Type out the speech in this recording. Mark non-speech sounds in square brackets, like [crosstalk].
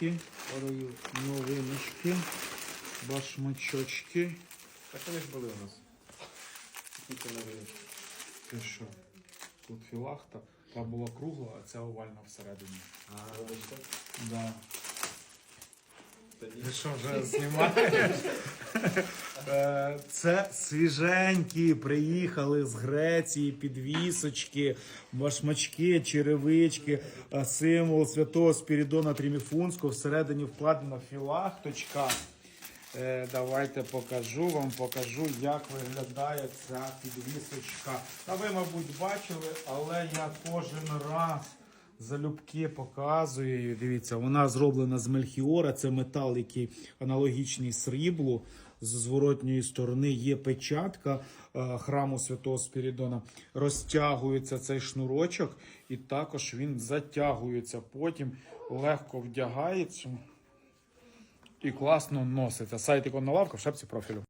новиночки, парою новиночки, башмачочки. Так вони ж були у нас. Тільки нові. Ти що? Тут філахта, та була кругла, а ця овальна всередині. А, вибачте. Да. Ти що вже знімаєш? [laughs] Е, Це свіженькі, приїхали з Греції, підвісочки, башмачки, черевички, е, символ святого Спірідона Тріміфунського. Всередині вкладена філахточка. Е, Давайте покажу вам, покажу, як виглядає ця підвісочка. Та ви, мабуть, бачили, але я кожен раз залюбки показую. Дивіться, вона зроблена з мельхіора. Це метал, який аналогічний сріблу. З зворотньої сторони є печатка е, храму святого Спірідона. Розтягується цей шнурочок, і також він затягується. Потім легко вдягається і класно носиться. Сайт іконна лавка в шапці профілю.